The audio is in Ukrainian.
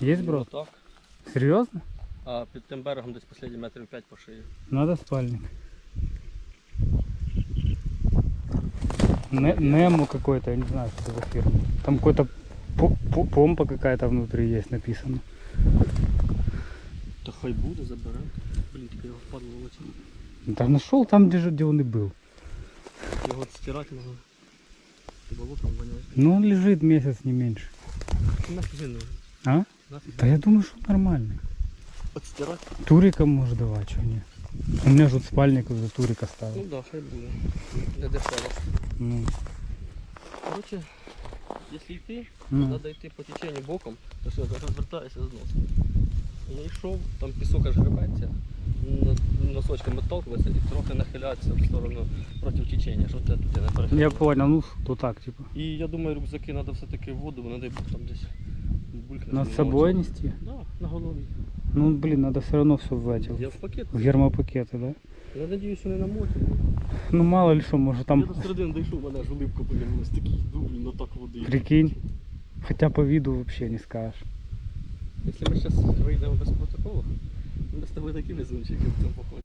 Є брод? Так. Серйозно? А під тим берегом десь останні метрів 5 по шиї. Надо спальник. Не- Немо какой-то, я не знаю, что это за фирма. Там какой-то по- по- помпа какая-то внутри есть написано. То хай буде, заберемо. Блін, тільки його впадло вилетіло. Да нашел там, где, же- где он и был. Його от стирати можна. Болотом воняє. Ну он лежит месяц, не меньше. Нафіг він нужен. А? Да я думаю, что нормальный. Отстирати? Турика может давать, что нет. У меня же вот спальник за турика Ну ставил. да, хай буде. Не дешево. Ну, Короче, якщо йти, ну. треба йти по теченню боком, то все, розвертаєшся знос. Я йшов, там пісок аж гребеться, на- носочками толкається і трохи нахиляється в сторону проти течення, щоб ти тут не перехилив. Я понял, ну то так, типа. І я думаю, рюкзаки треба все-таки в воду, бо не дай Бог там десь булькне. Над собой нести? Да, на голові. Ну, блин, надо все равно все в эти, Я в пакет. в гермопакеты, да? Я надіюсь, що не намочу. Ну мало ли что, может Я там, до середини дійшов, мене ж улипка повернулась, такий дубль, на так води. прикинь, хотя по виду вообще не скажешь. Якщо ми зараз вийдемо без протоколу, ми з тобою такі везунчики в цьому поході.